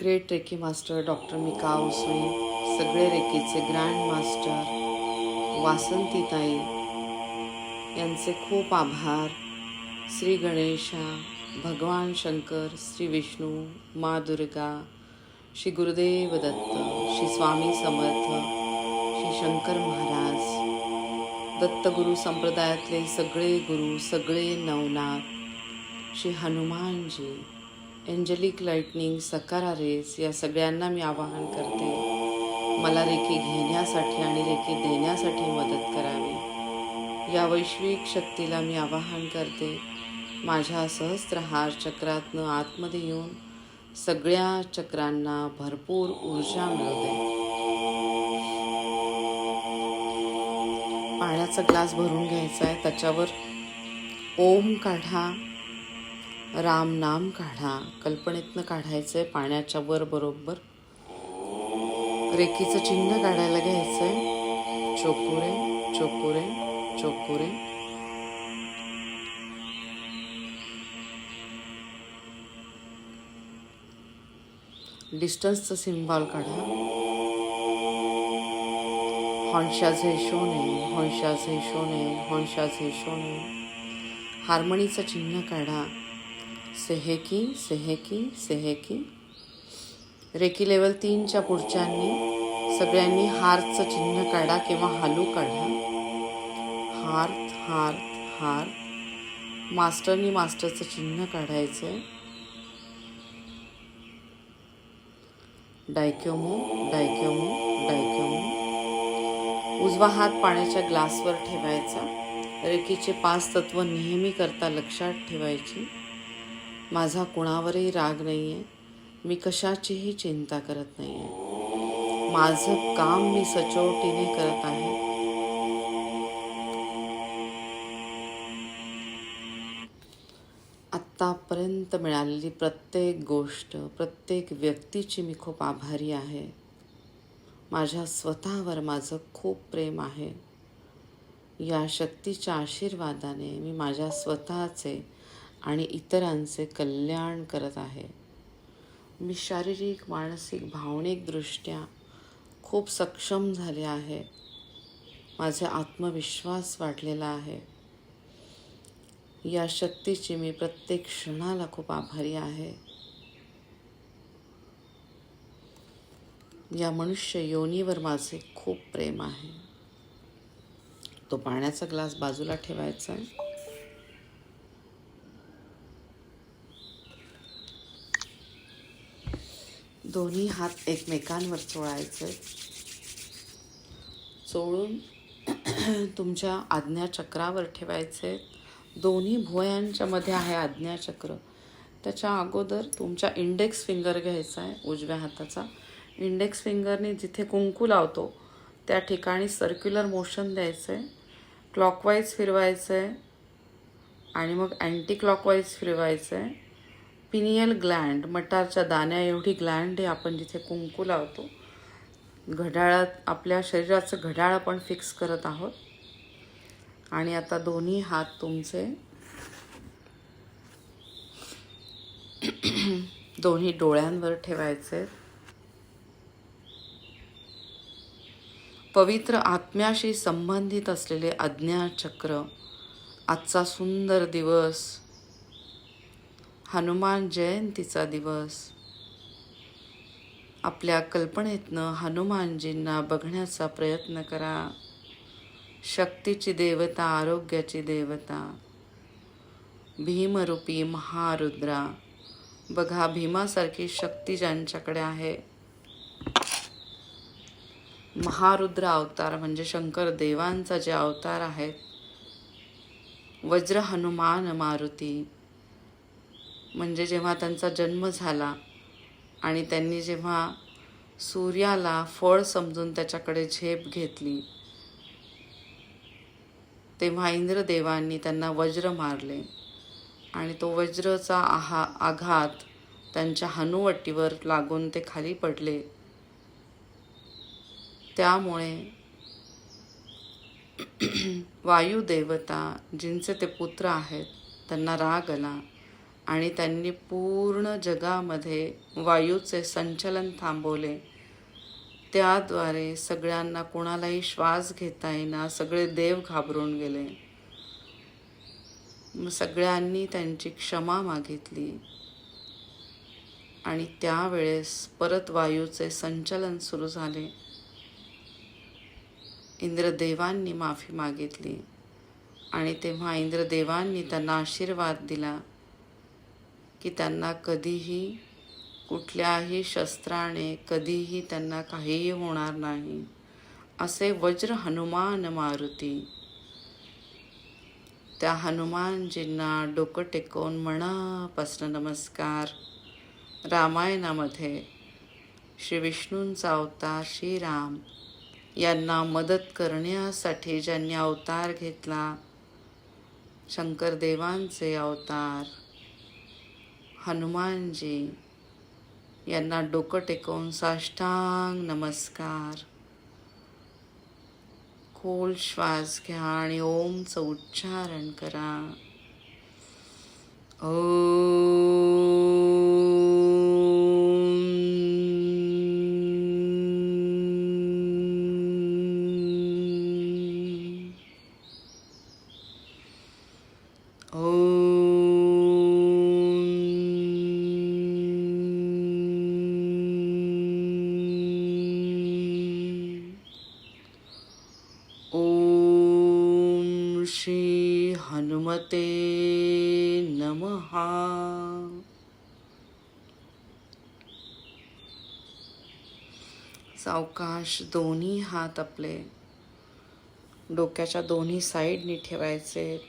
Great reiki master doctor Mikao Usui सगळे रेकीचे grand master वासंतीताई यांचे खूप आभार. श्री गणेशा भगवान शंकर श्री विष्णू मा दुर्गा श्री गुरुदेव दत्त श्री स्वामी समर्थ श्री शंकर महाराज दत्तगुरु संप्रदायातले सगळे गुरु सगळे नवनाथ श्री हनुमानजी एंजेलिक लाइटनिंग सकारा रेस या सगळ्यांना मी आवाहन करते. मला रेखी घेण्यासाठी आणि रेखी देण्यासाठी मदत करावी. या वैश्विक शक्तीला मी आवाहन करते. माझ्या सहस्त्रहार चक्रातनं आतमध्ये येऊन सगळ्या चक्रांना भरपूर ऊर्जा मिळू दे पाण्याचा ग्लास भरून घ्यायचा आहे. त्याच्यावर ओम काढा. राम नाम काढा. कल्पनेतनं काढायचं आहे पाण्याच्या वर बरोबर. रेखीचं चिन्ह काढायला घ्यायचं आहे चोकुरे चोकुरे चोकुरे डिस्टन्सचं सिम्बॉल काढा. हॉन्शाझे झेशोने हॉन्शाझे झेशोने हॉन्शाझे झेशोने हार्मणीचं चिन्ह काढा. सेहेकी सेहेकी सेहेकी. रेकी लेवल तीनच्या पुढच्यांनी सगळ्यांनी हार्थचं चिन्ह काढा किंवा हालू काढा. हार्थ हार्थ हार्थ मास्टरनी मास्टरचं चिन्ह काढायचं आहे डायक्योमो डायक्योमो डायक्योमो. उजवा हात पाण्याच्या ग्लासवर ठेवायचा. रेकीचे पाच तत्व नेहमी करता लक्षात ठेवायची. माझा कुणावरही राग नाही आहे मी कशाचीही चिंता करत नाही आहे माझं काम मी सचोटीने करत आहे. आत्तापर्यंत मिळालेली प्रत्येक गोष्ट प्रत्येक व्यक्तीची मी खूप आभारी आहे. माझ्या स्वतःवर माझं खूप प्रेम आहे. या शक्तीच्या आशीर्वादाने मी माझ्या स्वतःचे आणि इतरांचे कल्याण करत आहे. मी शारीरिक मानसिक भावनिकदृष्ट्या खूप सक्षम झाले आहे. माझा आत्मविश्वास वाढलेला आहे. या शक्तीची मी प्रत्येक क्षणाला खूप आभारी आहे. या मनुष्य योनीवर माझे खूप प्रेम आहे. तो पाण्याचा ग्लास बाजूला ठेवायचा आहे. दोन्ही हात एकमेकांवर चोळायचे. चोळून तुमच्या आज्ञाचक्रावर ठेवायचे. दोन्ही भुवयांच्या मध्ये आहे आज्ञाचक्र त्याच्या अगोदर तुमच्या इंडेक्स फिंगर घ्यायचा आहे उजव्या हाताचा. इंडेक्स फिंगरने जिथे कुंकू लावतो त्या ठिकाणी सर्क्युलर मोशन द्यायचं. आहे क्लॉकवाईज फिरवायचं. आहे आणि मग अँटी क्लॉकवाईज फिरवायचं. आहे पिनियल ग्लँड मटारच्या दाण्या एवढी ग्लँड आहे आपण जिथे कुंकू लावतो घड्याळात आपल्या शरीराचं घड्याळ आपण फिक्स करत आहोत. आणि आता दोन्ही हात तुमचे दोन्ही डोळ्यांवर ठेवायचे. पवित्र आत्म्याशी संबंधित असलेले अज्ञाचक्र आजचा सुंदर दिवस हनुमान जयंतीचा दिवस. आपल्या कल्पनेतनं हनुमानजींना बघण्याचा प्रयत्न करा. शक्तीची देवता आरोग्याची देवता. भीमरूपी महारुद्रा. बघा भीमासारखी शक्ती ज्यांच्याकडे आहे. महारुद्र अवतार म्हणजे शंकर देवांचा जे अवतार आहेत. वज्र हनुमान मारुती. म्हणजे जेव्हा त्यांचा जन्म झाला आणि त्यांनी जेव्हा सूर्याला फळ समजून त्याच्याकडे झेप घेतली तेव्हा इंद्रदेवांनी त्यांना वज्र मारले आणि तो वज्रचा आहा आघात त्यांच्या हनुवटीवर लागून ते खाली पडले. त्यामुळे वायुदेवता जिंचे ते पुत्र आहेत त्यांना राग आला. आणि त्यांनी पूर्ण जगामध्ये वायूचे संचलन थांबवले. त्याद्वारे सगळ्यांना कोणालाही श्वास घेता येईना सगळे देव घाबरून गेले. मग सगळ्यांनी त्यांची क्षमा मागितली. आणि त्यावेळेस परत वायूचे संचलन सुरू झाले. इंद्रदेवांनी माफी मागितली आणि तेव्हा इंद्रदेवांनी त्यांना आशीर्वाद दिला. की त्यांना कधीही कुठल्याही शस्त्राने कधीही त्यांना काहीही होणार नाही. असे वज्र हनुमान मारुती. त्या हनुमानजींना डोकं टेकवून मनापासून नमस्कार. रामायणामध्ये श्री विष्णूंचा अवतार श्रीराम यांना मदत करण्यासाठी ज्यांनी अवतार घेतला शंकरदेवांचे अवतार हनुमानजी यांना डोकं टेकवून साष्टांग नमस्कार. खोल श्वास घ्या आणि ओमचं उच्चारण करा. ओ श्री हनुमते नमः। सावकाश दोन्ही हात आपले डोक्याच्या दोन्ही साईडनी ठेवायचे.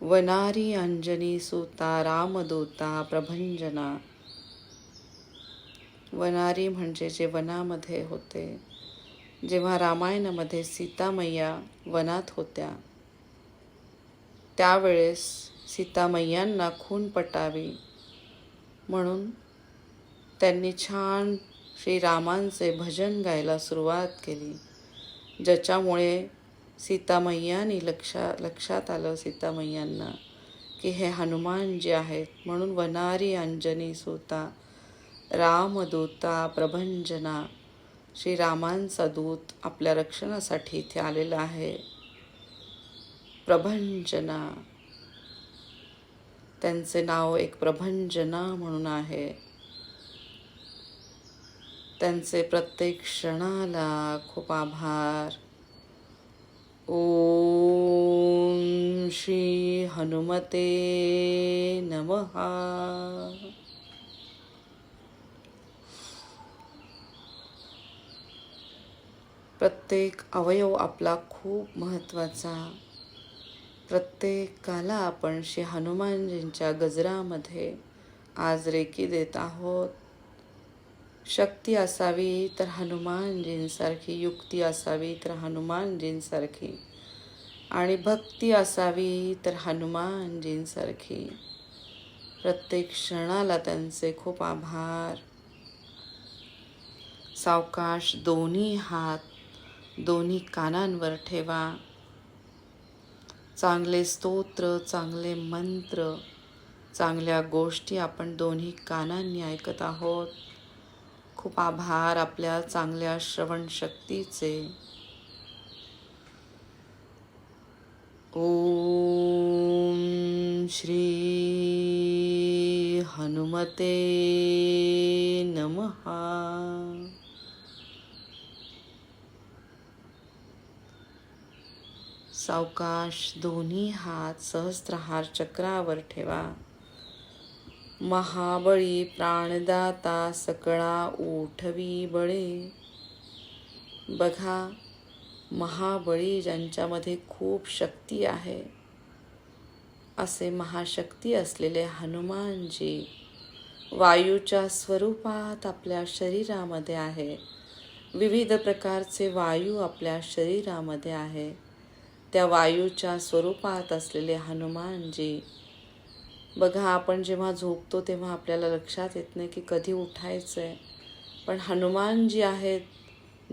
वनारी अंजनी सुता रामदूता प्रभंजना. वनारी म्हणजे जे वनामध्ये होते. जेव्हा रामायणामध्ये सीतामय्या वनात होत्या त्यावेळेस सीतामय्यांना खून पटावी म्हणून त्यांनी छान श्रीरामांचे भजन गायला सुरुवात केली ज्याच्यामुळे सीतामय्यांनी लक्षा लक्षात आलं सीतामय्यांना की हे हनुमान जे आहेत म्हणून वनारी अंजनी सुता रामदूता प्रभंजना श्रीरामांचा दूत आपल्या रक्षणासाठी इथे आलेला आहे. प्रभंजना. त्यांचे नाव एक प्रभंजना म्हणून आहे. त्यांचे प्रत्येक क्षणाला खूप आभार. ओम श्री हनुमते नमः. प्रत्येक अवयव आपला खूप महत्त्वाचा. प्रत्येकाला आपण श्री हनुमानजींच्या गजरामध्ये आज रेकी देत आहोत. शक्ती असावी तर हनुमानजींसारखी युक्ती असावी तर हनुमानजींसारखी आणि भक्ती असावी तर हनुमानजींसारखी. प्रत्येक क्षणाला त्यांचे खूप आभार. सावकाश दोन्ही हात दोन्ही कानांवर ठेवा. चांगले स्तोत्र चांगले मंत्र चांगल्या गोष्टी आपण दोन्ही कानांनी ऐकत आहोत. खूप आभार आपल्या चांगल्या श्रवण शक्तीचे. ओम श्री हनुमते नमः. सावकाश दोन्ही हात सहस्त्रहार चक्रावर ठेवा. महाबळी प्राणदाता सकळा उठवी बळे. बघा महाबळी ज्यांच्यामध्ये खूप शक्ती आहे असे महाशक्ती असलेले हनुमानजी वायूच्या स्वरूपात आपल्या शरीरामध्ये आहे. विविध प्रकारचे वायू आपल्या शरीरामध्ये आहे. त्या वायूच्या स्वरूपात असलेले हनुमानजी बघा आपण जेव्हा झोपतो तेव्हा आपल्याला लक्षात येत नाही की कधी उठायचं आहे पण हनुमानजी आहेत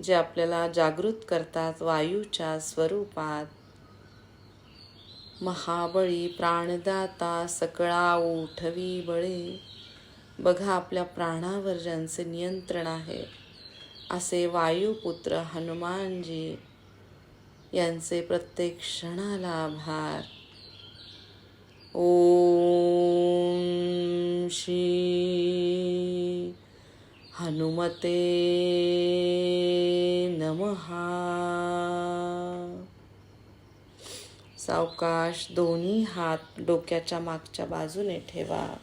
जे आपल्याला जागृत करतात वायूच्या स्वरूपात. महाबळी प्राणदाता सकळा उठवी बळे. बघा आपल्या प्राणावर ज्यांचे नियंत्रण आहे असे वायुपुत्र हनुमानजी यांचे प्रत्येक क्षणाला आभार. ओम श्री हनुमते नमहा सावकाश दोन्ही हात डोक्याच्या मागच्या बाजूने ठेवा.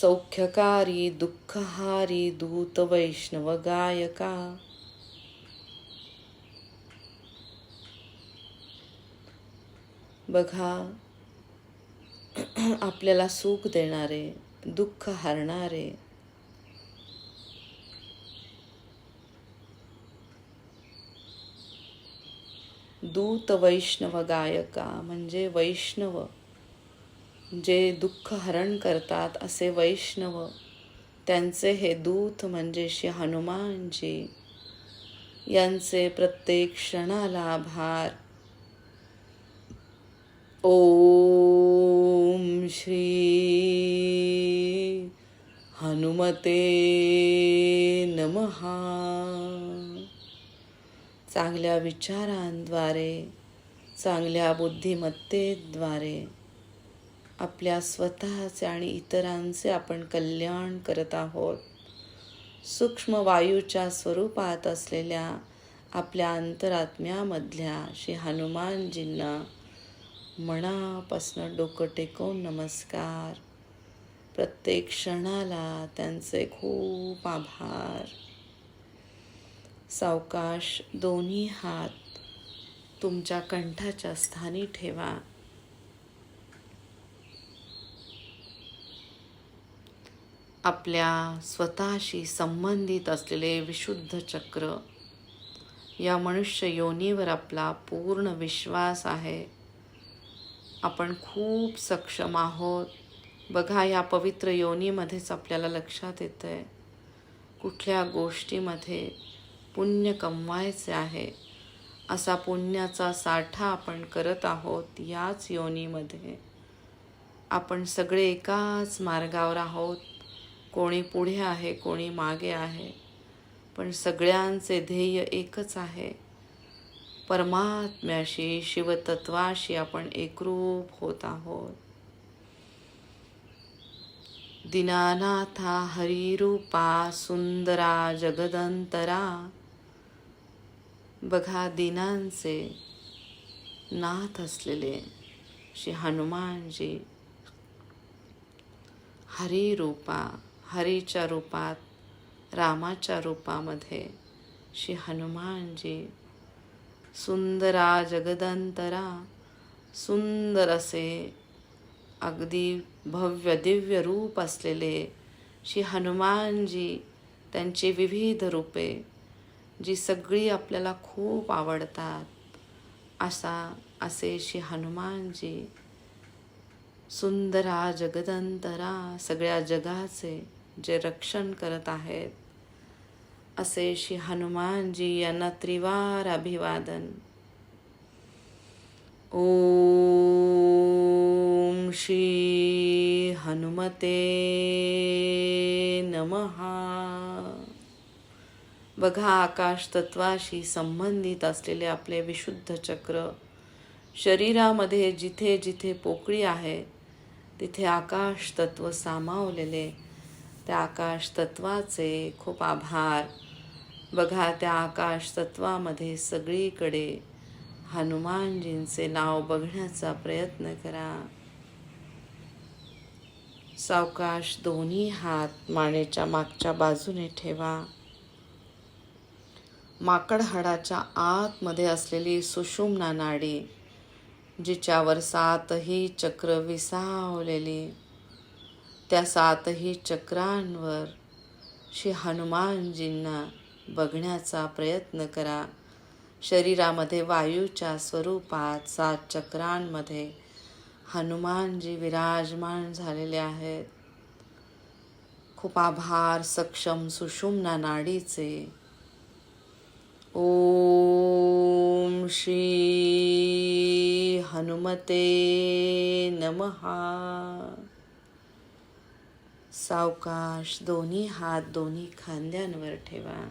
सौख्यकारी दुःखहारी दूत वैष्णव गायका बघा आपल्याला सुख देणारे दुःख हरणारे. दूत वैष्णव गायका म्हणजे वैष्णव जे दुःख हरण करतात असे वैष्णव. त्यांचे हे दूत म्हणजे श्री हनुमानजी. यांचे प्रत्येक क्षणाला आभार ओम श्री हनुमते नमहा चांगल्या विचारांद्वारे चांगल्या बुद्धिमत्तेद्वारे आपल्या स्वतःचे आणि इतरांचे आपण कल्याण करत आहोत. सूक्ष्म वायूच्या स्वरूपात असलेल्या आपल्या अंतरात्म्यामधल्या श्री हनुमानजींना मनापासनं डोकं टेकवून नमस्कार. प्रत्येक क्षणाला त्यांचे खूप आभार. सावकाश दोन्ही हात तुमच्या कंठाच्या स्थानी ठेवा. आपल्या स्वतःशी संबंधित असलेले विशुद्ध चक्र या मनुष्य योनीवर आपला पूर्ण विश्वास आहे. आपण खूप सक्षम आहोत. बघा या पवित्र योनीमध्येच आपल्याला लक्षात येतं आहे कुठल्या गोष्टीमध्ये पुण्य कमवायचे आहे असा पुण्याचा साठा आपण करत आहोत याच योनीमध्ये. आपण सगळे एकाच मार्गावर आहोत. कोणी पुढे आहे कोणी मागे आहे. पण सगळ्यांचे ध्येय एकच आहे. परमात्म्याशी शिवतत्वाशी आपण एकरूप होत आहोत. दीनानाथा हरिरूपा सुंदरा जगदंतरा. बघा दिनांचे नाथ असलेले श्री हनुमानजी. हरिरूपा हरीच्या रूपात रामाच्या रूपामध्ये श्री हनुमानजी सुंदरा जगदंतरा सुंदर असे अगदी भव्य दिव्य रूप असलेले श्री हनुमानजी त्यांची विविध रूपे जी सगळी आपल्याला खूप आवडतात. असा असे श्री हनुमानजी सुंदरा जगदंतरा सगळ्या जगाचे जे रक्षण करत आहेत. असे श्री हनुमानजी यांना त्रिवार अभिवादन ओम श्री हनुमते नमहा बघा आकाश तत्वाशी संबंधित असलेले आपले विशुद्ध चक्र शरीरामध्ये जिथे जिथे पोकळी आहे तिथे आकाश तत्व सामावलेले त्या आकाश तत्वाचे खूप आभार. बघा त्या आकाश तत्वामध्ये सगळीकडे हनुमानजींचे नाव बघण्याचा प्रयत्न करा. सावकाश दोन्ही हात मानेच्या मागच्या बाजूने ठेवा. माकड हाडाच्या आतमध्ये असलेली सुषुम्ना नाडी जिच्यावर सातही चक्र विसावलेली त्या सातही चक्रांवर श्री हनुमानजींना बघण्याचा प्रयत्न करा. शरीरामध्ये वायूच्या स्वरूपात सात चक्रांमध्ये हनुमानजी विराजमान झालेले आहेत. खूप आभार सक्षम सुषुम्ना नाडीचे. ओम श्री हनुमते नमहा सावकाश दोन्ही हात दोन्ही खांद्यांवर ठेवा.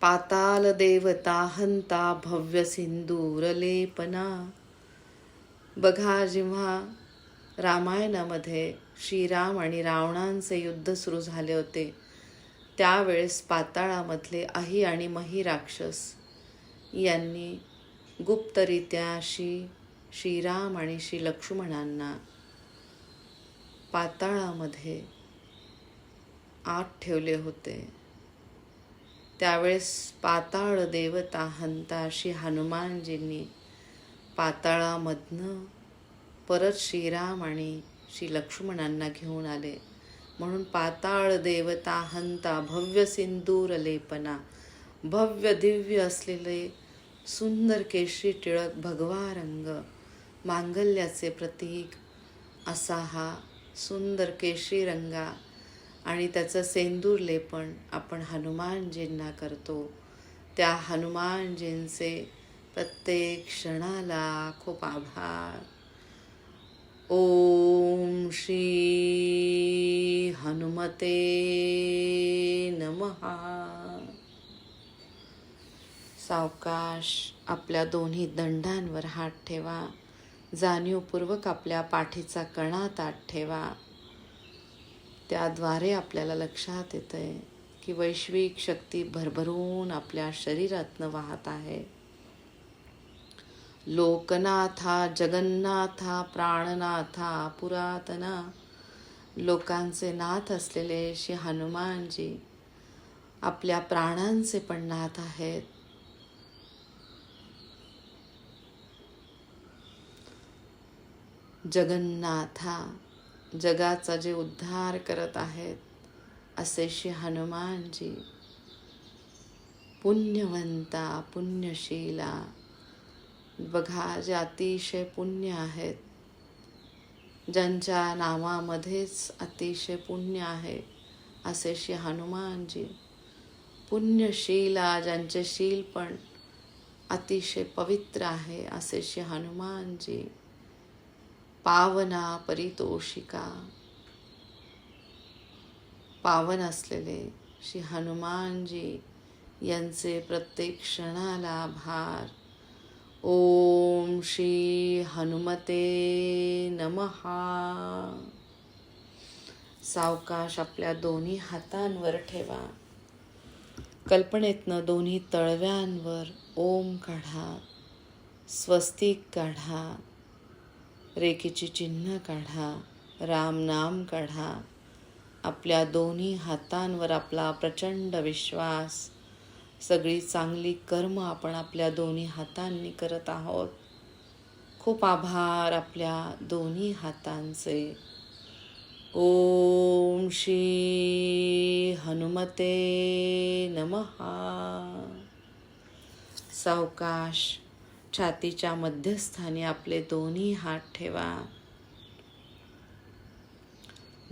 पाताल देवता हंता भव्य सिंदूरलेपना बघा जेव्हा रामायणामध्ये श्रीराम आणि रावणांचे युद्ध सुरू झाले होते त्यावेळेस पाताळामधले आही आणि मही राक्षस यांनी गुप्तरित्या श्री श्रीराम आणि श्री लक्ष्मणांना पाताळामध्ये आत ठेवले होते. त्यावेळेस पाताळ देवता हंता श्री हनुमानजींनी पाताळामधनं परत श्रीराम आणि श्री लक्ष्मणांना घेऊन आले. म्हणून पाताळ देवता हंता भव्य सिंदूर लेपना भव्य दिव्य असलेले सुंदर केशरी टिळक भगवा रंग मांगल्याचे प्रतीक असा हा सुंदर केशरी रंगा आणि त्याचं सेंदूर लेपन आपण हनुमानजींना करतो. त्या हनुमानजींचे प्रत्येक क्षणाला खूप आभार. ओम श्री हनुमते नमहा सावकाश आपल्या दोन्ही दंडांवर हात ठेवा. जाणीवपूर्वक आपल्या पाठीचा कणा ताट ठेवा. त्याद्वारे आपल्याला लक्षात येतं आहे की वैश्विक शक्ती भरभरून आपल्या शरीरातनं वाहत आहे. लोकनाथा जगन्नाथा प्राणनाथा पुरातना लोकांचे नाथ असलेले श्री हनुमानजी आपल्या प्राणांचे पण नाथ आहेत. जगन्नाथा जगाचा जे उद्धार करत आहेत असे श्री हनुमानजी. पुण्यवंता पुण्यशीला. बघा जे अतिशय पुण्य आहेत. ज्यांच्या नावामध्येच अतिशय पुण्य आहे असे श्री हनुमानजी. पुण्यशीला ज्यांचे शील पण अतिशय पवित्र आहे असे श्री हनुमानजी. पावना परितोषिका। पावन असलेले श्री हनुमानजी यांचे प्रत्येक क्षणाला भार। ओम श्री हनुमते नमहा सावकाश आपल्या दोन्ही हातांवर ठेवा। कल्पनेतनं दोन्ही तळव्यांवर ओम काढा। स्वस्तिक काढा। रेखेची चिन्ह काढा राम नाम काढा. आपल्या दोन्ही हातांवर आपला प्रचंड विश्वास. सगळी चांगली कर्म आपण आपल्या दोन्ही हातांनी करत आहोत. खूप आभार आपल्या दोन्ही हातांचे. ओम श्री हनुमते नमहा सावकाश. छातीच्या मध्यस्थानी आपले दोन्ही हात ठेवा.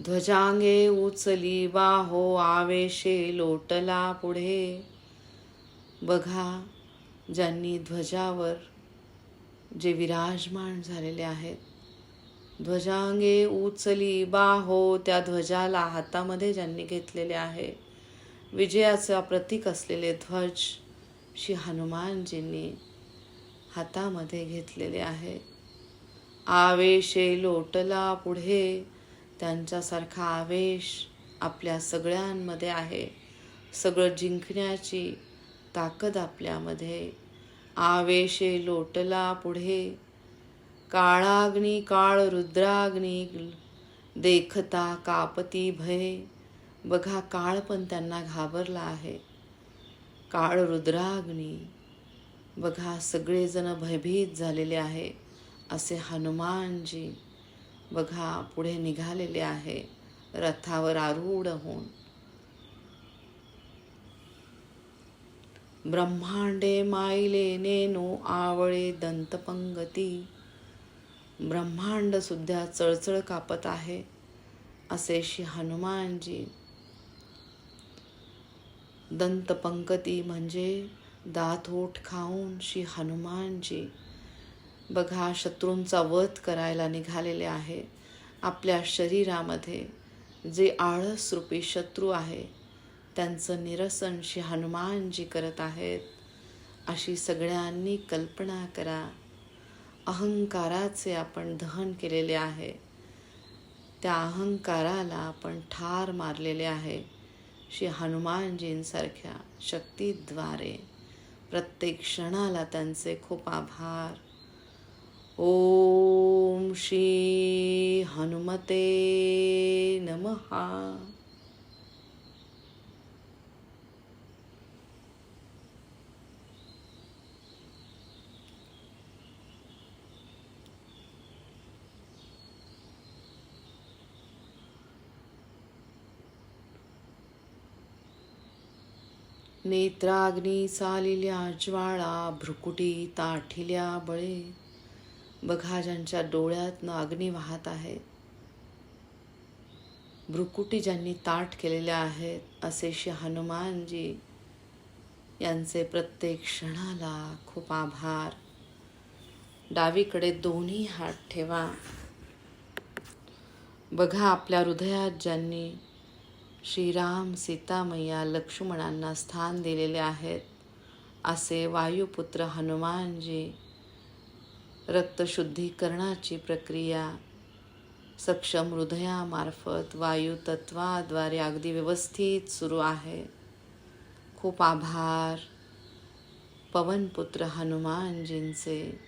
ध्वजांगे उचली बाहो आवेशे लोटला पुढे. बघा ज्यांनी ध्वजावर जे विराजमान झालेले आहेत ध्वजांगे उचली बाहो त्या ध्वजाला हातामध्ये ज्यांनी घेतलेले आहे विजयाचा प्रतीक असलेले ध्वज श्री हनुमानजींनी हातामध्ये घेतलेले आहे. आवेशे लोटला पुढे. त्यांच्यासारखा आवेश आपल्या सगळ्यांमध्ये आहे. सगळं जिंकण्याची ताकद आपल्यामध्ये. आवेशे लोटला पुढे. काळाग्नी काळ रुद्राग्नी देखता कापती भय. बघा काळ पण त्यांना घाबरला आहे. काळ रुद्राग्नी बघा सगळेजण भयभीत झालेले आहे असे हनुमानजी बघा पुढे निघालेले आहे रथावर आरूढ होऊन. ब्रह्मांडे माईले नेनो आवळे दंतपंगती. ब्रह्मांड सुद्धा चळचळ कापत आहे असे श्री हनुमानजी. दंतपंकती म्हणजे दात ओठ खाऊन श्री हनुमानजी बघा शत्रूंचा वध करायला निघालेले आहे. आपल्या शरीरामध्ये जे आळस रूपी शत्रू आहे त्यांचं निरसन श्री हनुमानजी करत आहेत. अशी सगळ्यांनी कल्पना करा. अहंकाराचे आपण दहन केलेले आहे. त्या अहंकाराला आपण ठार मारलेले आहे. श्री हनुमानजींसारख्या शक्तीद्वारे. प्रत्येक क्षणाला त्यांचे खूप आभार. ओम श्री हनुमते नमहा नेत्राग्नी चालिल्या ज्वाळा भ्रुकुटी ताठिल्या बळे. बघा ज्यांच्या डोळ्यातनं अग्नी वाहत आहे. भ्रुकुटी ज्यांनी ताट केलेल्या आहेत असे श्री हनुमानजी यांचे प्रत्येक क्षणाला खूप आभार. डावीकडे दोन्ही हात ठेवा. बघा आपल्या हृदयात ज्यांनी श्रीराम सीतामय्या लक्ष्मणांना स्थान दिलेले आहेत. असे वायुपुत्र हनुमानजी रक्तशुद्धीकरणाची प्रक्रिया सक्षम हृदयामार्फत वायू तत्वाद्वारे अगदी व्यवस्थित सुरू आहे. खूप आभार. पवनपुत्र हनुमानजींचे.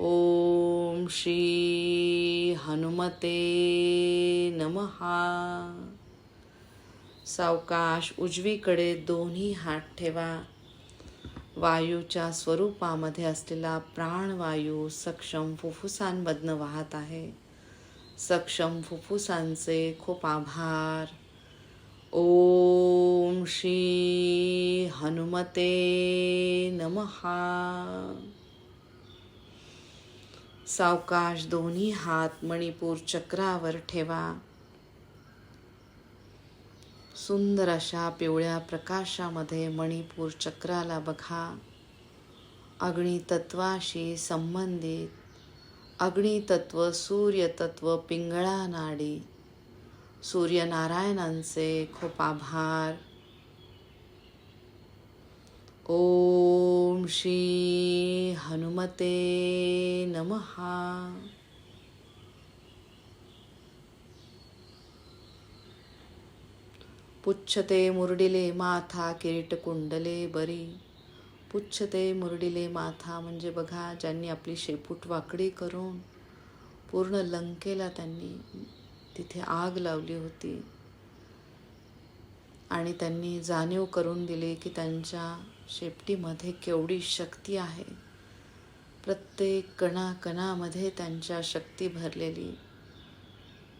ओम श्री हनुमते नमहा सावकाश उजवीकडे दोन्ही हात ठेवा. वायूच्या स्वरूपामध्ये असलेला प्राणवायू सक्षम फुफ्फुसांमधनं वाहत आहे. सक्षम फुफ्फुसांचे खूप आभार. ओम श्री हनुमते नमहा सावकाश दोन्ही हात मणिपूर चक्रावर ठेवा. सुंदर अशा पिवळ्या प्रकाशामध्ये मणिपूर चक्राला बघा. अग्नितत्वाशी संबंधित. अग्नितत्व सूर्यतत्व पिंगळा नाडी. सूर्यनारायणांचे खूप आभार. ओम श्री हनुमते नमहा. पुच्छते मुरडिले माथा किरीट कुंडले बरी. पुच्छते मुरडिले माथा म्हणजे बघा ज्यांनी आपली शेपूट वाकडी करून पूर्ण लंकेला त्यांनी तिथे आग लावली होती. आणि त्यांनी जाणीव करून दिली की त्यांच्या शेपटीमध्ये केवढी शक्ती आहे. प्रत्येक कणाकणामध्ये त्यांच्या शक्ती भरलेली.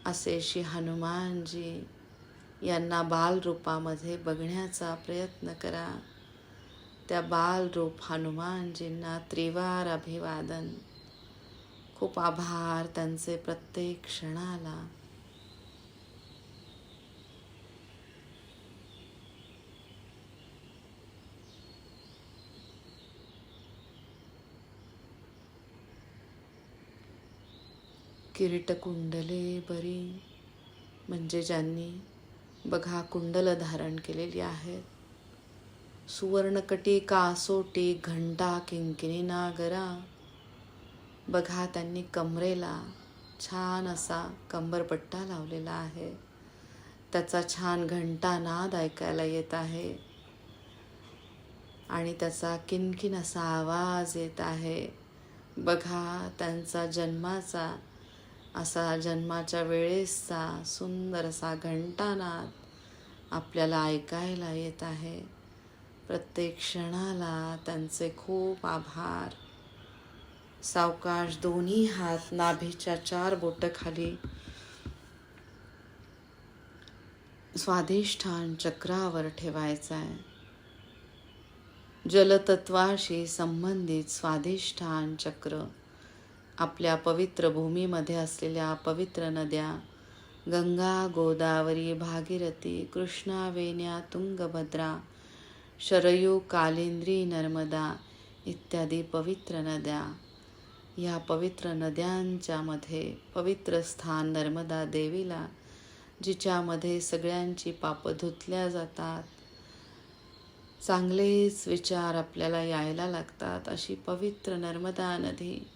असे श्री हनुमानजी यांना बालरूपामध्ये बघण्याचा प्रयत्न करा. त्या बालरूप हनुमानजींना त्रिवार अभिवादन. खूप आभार त्यांचे प्रत्येक क्षणाला. किरीटकुंडले बरी म्हणजे ज्यांनी बघा कुंडल धारण केलेली आहेत सुवर्णकटी कासोटी घंटा किंकिनी नागरा. बघा त्यांनी कमरेला छान असा कंबरपट्टा लावलेला आहे. त्याचा छान घंटा नाद ऐकायला येत आहे. आणि त्याचा किनकिन असा आवाज येत आहे. बघा त्यांचा जन्माचा असा जन्माच्या वेळेसचा सुंदर असा घंटानाद आपल्याला ऐकायला येत आहे. प्रत्येक क्षणाला त्यांचे खूप आभार. सावकाश दोन्ही हात नाभीच्या चार बोट खाली स्वाधिष्ठान चक्रावर ठेवायचं आहे जलतत्वाशी संबंधित स्वाधिष्ठान चक्र. आपल्या पवित्र भूमीमध्ये असलेल्या पवित्र नद्या गंगा गोदावरी भागीरथी कृष्णा वेण्या तुंगभद्रा शरयू कालिंद्री नर्मदा इत्यादी पवित्र नद्या. या पवित्र नद्यांच्यामध्ये पवित्र स्थान नर्मदा देवीला जिच्यामध्ये सगळ्यांची पापं धुतल्या जातात. चांगलेच विचार आपल्याला यायला लागतात अशी पवित्र नर्मदा नदी.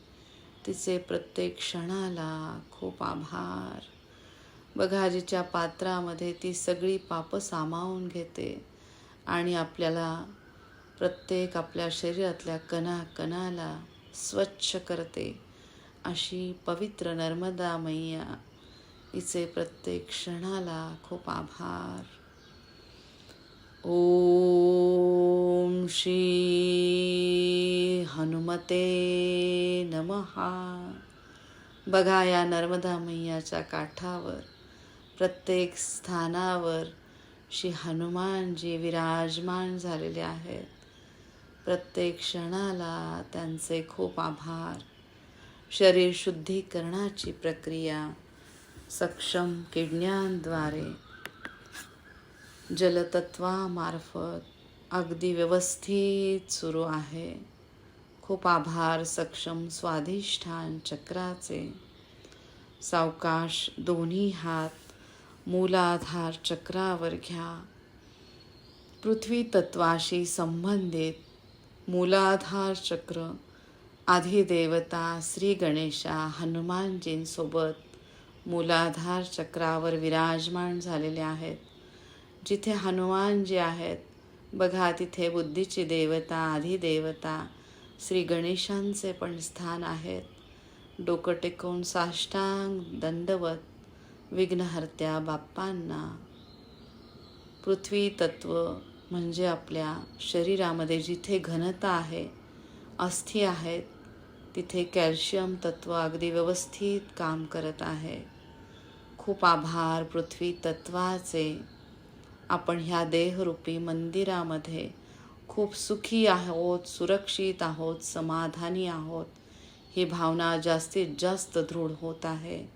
तिचे प्रत्येक क्षणाला खूप आभार. बघा जिच्या पात्रामध्ये ती सगळी पापं सामावून घेते आणि आपल्याला प्रत्येक आपल्या शरीरातल्या कणा कणाला स्वच्छ करते. अशी पवित्र नर्मदा मैया हिचे प्रत्येक क्षणाला खूप आभार. ओम श्री हनुमते नमहा बघा या नर्मदा मैयाच्या काठावर प्रत्येक स्थानावर श्री हनुमानजी विराजमान झालेले आहेत. प्रत्येक क्षणाला त्यांचे खूप आभार. शरीर शुद्धीकरणाची प्रक्रिया सक्षम किडण्यांद्वारे जलतत्वामार्फत अगदी व्यवस्थित सुरू आहे. खूप आभार सक्षम स्वाधिष्ठान चक्राचे. सावकाश दोन्ही हात मूलाधार चक्रावर घ्या. पृथ्वी तत्वाशी संबंधित मूलाधार चक्र आधिदेवता श्री गणेशा हनुमानजींसोबत मूलाधार चक्रावर विराजमान झालेले आहेत. जिथे हनुमान जे आहेत बघा तिथे बुद्धीची देवता आधिदेवता श्री गणेशांचे पण स्थान आहेत. डोकं टेकवून साष्टांग दंडवत विघ्नहर्त्या बाप्पांना. पृथ्वी तत्व म्हणजे आपल्या शरीरामध्ये जिथे घनता आहे अस्थी आहेत तिथे कॅल्शियम तत्व अगदी व्यवस्थित काम करत आहे. खूप आभार पृथ्वी तत्वाचे. आपण ह्या देहरूपी मंदिरामध्ये खूप सुखी आहोत सुरक्षित आहोत समाधानी आहोत. ही भावना जास्तीत जास्त दृढ होत आहे.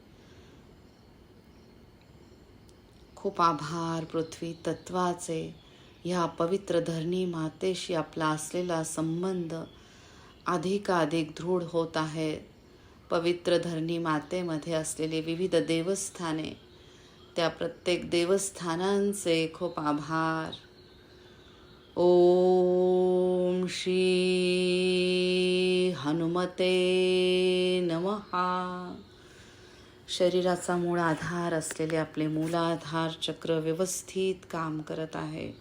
खूप आभार पृथ्वी तत्वाचे. ह्या पवित्र धरणी मातेशी आपला असलेला संबंध अधिकाधिक दृढ होत आहे. पवित्र धरणी मातेमध्ये असलेले विविध देवस्थाने त्या प्रत्येक देवस्थानांचे खूप आभार. ओम श्री हनुमते नमहा. शरीराचा मूळ आधार असलेले आपले मूलाधार चक्र व्यवस्थित काम करत आहे.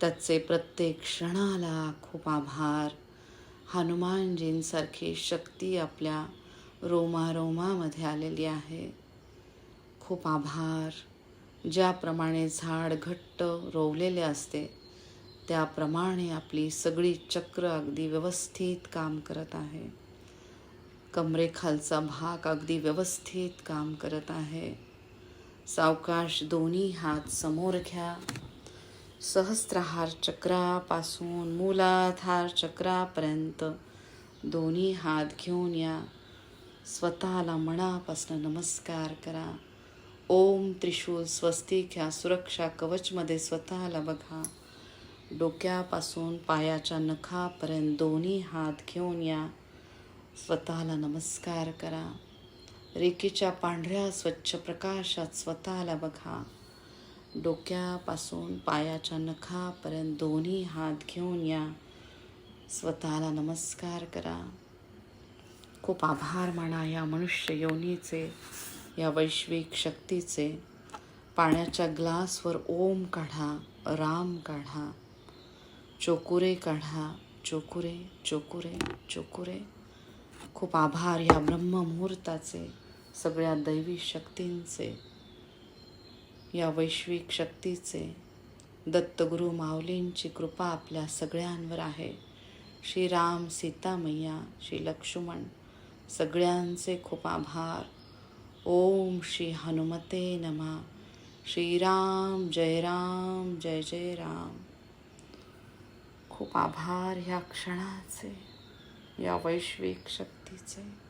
त्याचे प्रत्येक क्षणाला खूप आभार. हनुमानजींसारखी शक्ती आपल्या रोमारोमामध्ये आलेली आहे. खूप आभार. ज्याप्रमाणे झाड घट्ट रोवलेले असते त्याप्रमाणे आपली सगळी चक्र अगदी व्यवस्थित काम करत आहे. कमरेखालचा भाग अगदी व्यवस्थित काम करत आहे. सावकाश दोन्ही हात समोर घ्या. सहस्त्रहार चक्रापासून मूलाधार चक्रापर्यंत दोन्ही हात घेऊन या. स्वतःला मनापासून नमस्कार करा. ओम त्रिशूल स्वस्तिक ह्या सुरक्षा कवचमध्ये स्वतःला बघा. डोक्यापासून पायाच्या नखापर्यंत दोन्ही हात घेऊन या. स्वतःला नमस्कार करा. रेकीच्या पांढऱ्या स्वच्छ प्रकाशात स्वतःला बघा. डोक्यापासून पायाच्या नखापर्यंत दोन्ही हात घेऊन या. स्वतःला नमस्कार करा. खूप आभार माना या मनुष्य योनीचे या वैश्विक शक्तीचे पाण्याच्या ग्लासवर ओम काढा राम काढा चोकुरे काढा चोकुरे चोकुरे चोकुरे. खूप आभार या ब्रह्ममुहूर्ताचे सगळ्या दैवी शक्तींचे या वैश्विक शक्तीचे. दत्तगुरु माऊलींची कृपा आपल्या सगळ्यांवर आहे. श्रीराम सीतामय्या श्री लक्ष्मण सगळ्यांचे खूप आभार. ओम श्री हनुमते नमा। श्रीराम जय राम जय जय राम। खूप आभार ह्या क्षणाचे या वैश्विक शक्तीचे।